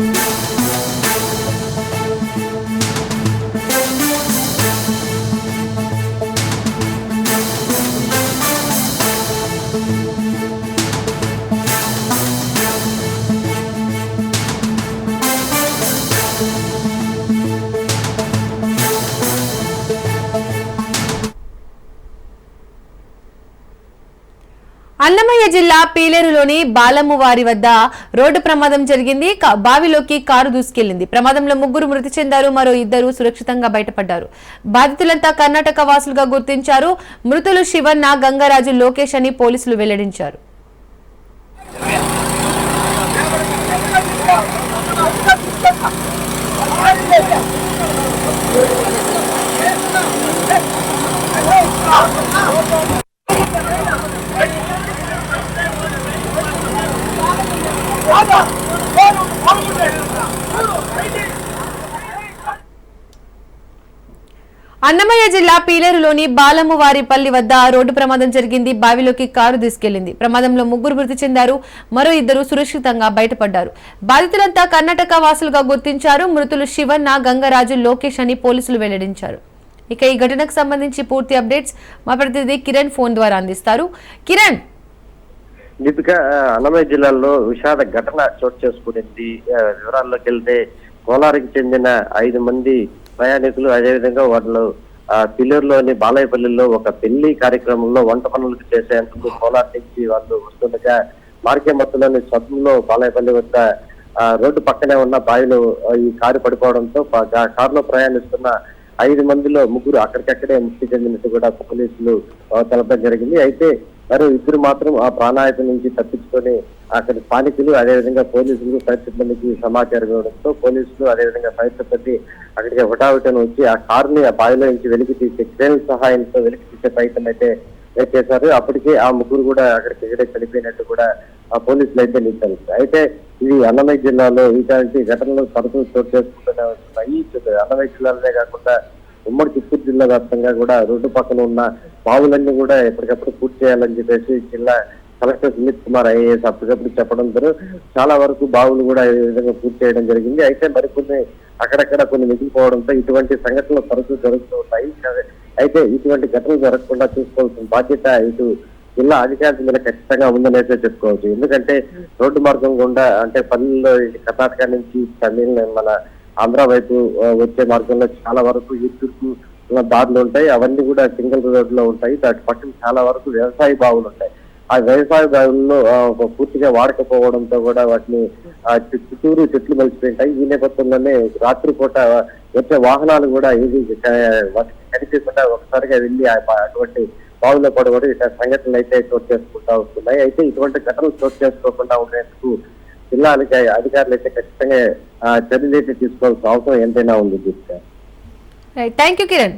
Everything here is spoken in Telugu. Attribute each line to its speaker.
Speaker 1: అన్నమయ్య జిల్లా పీలేరులోని బాలమ్మవారి వద్ద రోడ్డు ప్రమాదం జరిగింది. బావిలోకి కారు దూసుకెళ్ళింది. ప్రమాదంలో ముగ్గురు మృతి చెందారు. మరో ఇద్దరు సురక్షితంగా బయటపడ్డారు. బాధితులంతా కర్ణాటక వాసులుగా గుర్తించారు. మృతులు శివన్న గంగరాజు లోకేష్ అని పోలీసులు వెల్లడించారు. అన్నమయ్య జిల్లా పీలేరులోని బాలమ్మవారిపల్లి వద్ద రోడ్డు ప్రమాదం జరిగింది. బావిలోకి కారు తీసుకెళ్ళింది ప్రమాదంలో ముగ్గురు మృతి చెందారు. మరో ఇద్దరు సురక్షితంగా బయటపడ్డారు. బాధితులంతా కర్ణాటక వాసులుగా గుర్తించారు. మృతులు శివన్న గంగరాజు లోకేష్ అని పోలీసులు వెల్లడించారు. ఇక ఈ ఘటనకు సంబంధించి పూర్తి అప్డేట్స్ మా ప్రతినిధి కిరణ్ ఫోన్ ద్వారా అందిస్తారు. కిరణ్
Speaker 2: దీపిక అన్నమయ్య జిల్లాలో విషాద ఘటన చోటు చేసుకునింది. వివరాల్లోకి వెళ్తే కోలారికి చెందిన ఐదు మంది ప్రయాణికులు అదేవిధంగా వాళ్ళు ఆ, పిల్లూరులోని బాలయపల్లిలో ఒక పెళ్ళి కార్యక్రమంలో వంట పనులకు చేసేందుకు కోలార్ నుంచి వాళ్ళు వస్తుండగా మార్కెమత్తులోని స్వతంలో బాలయపల్లి వద్ద రోడ్డు పక్కనే ఉన్న బావిలో ఈ కారు పడిపోవడంతో ఆ కారులో ప్రయాణిస్తున్న ఐదు మందిలో ముగ్గురు అక్కడికక్కడే మృతి చెందినట్టు కూడా పోలీసులు తెలపడం జరిగింది. అయితే మరో ఇద్దరు మాత్రం ఆ ప్రాణాయత నుంచి తప్పించుకొని అక్కడ స్థానికులు అదేవిధంగా పోలీసులు ఫైర్ సిబ్బందికి సమాచారం ఇవ్వడంతో పోలీసులు అదేవిధంగా ఫైర్ సిబ్బంది అక్కడికి హుటాహుటిన వచ్చి ఆ కారుని ఆ బావిలో నుంచి వెలికి తీసే క్రేన్ సహాయంతో వెలికి తీసే ప్రయత్నం అయితే చేశారు. అప్పటికే ఆ ముగ్గురు కూడా అక్కడికి ఇక్కడే చనిపోయినట్టు కూడా ఆ పోలీసులు అయితే నిర్ధారించారు. అయితే ఇది అన్నమయ్య జిల్లాలో ఇలాంటి ఘటనలు తరచూ చోటు చేసుకుంటూనే ఉంటున్నాయి అన్నమయ్య జిల్లాలోనే కాకుండా ఉమ్మడి చిత్తూరు జిల్లా వ్యాప్తంగా కూడా రోడ్డు పక్కన ఉన్న బావులన్నీ కూడా ఎప్పటికప్పుడు పూర్తి చేయాలని చెప్పేసి జిల్లా కలెక్టర్ సునీత్ కుమార్ ఐఏఎస్ అప్పటికప్పుడు చెప్పడంతో చాలా వరకు బావులు కూడా ఈ విధంగా పూర్తి చేయడం జరిగింది. అయితే మరికొన్ని అక్కడక్కడ కొన్ని మిగిలిపోవడంతో ఇటువంటి సంఘటనలు తరచూ జరుగుతూ ఉంటాయి. అయితే ఇటువంటి ఘటనలు జరగకుండా చూసుకోవాల్సిన బాధ్యత ఇటు జిల్లా అధికారుల మీద ఖచ్చితంగా ఉందనేసి చెప్పుకోవచ్చు. ఎందుకంటే రోడ్డు మార్గం గుండా అంటే పల్లెల్లో కర్ణాటక నుంచి తమిళ మన ఆంధ్ర వైపు వచ్చే మార్గంలో చాలా వరకు ఈ దారులు ఉంటాయి. అవన్నీ కూడా సింగిల్ రోడ్లో ఉంటాయి. దాటి పక్కన చాలా వరకు వ్యవసాయ బావులు ఉంటాయి. ఆ వ్యవసాయ బావుల్లో పూర్తిగా వాడకపోవడంతో కూడా వాటిని చుట్టూరు చెట్లు మలిచిపోయింటాయి ఈ నేపథ్యంలోనే రాత్రిపూట వచ్చే వాహనాలు కూడా ఏది వాటికి కనిపించకుండా ఒకసారిగా వెళ్ళి అటువంటి బావుల్లో పడబడి ఇట్లా సంఘటనలు అయితే చోటు చేసుకుంటా వస్తున్నాయి అయితే ఇటువంటి ఘటనలు చోటు చేసుకోకుండా ఉండేందుకు జిల్లా అధికారులు అయితే ఖచ్చితంగా చర్యలు అయితే తీసుకోవాల్సిన అవసరం ఎంతైనా ఉంది రైట్
Speaker 1: థ్యాంక్ యూ కిరణ్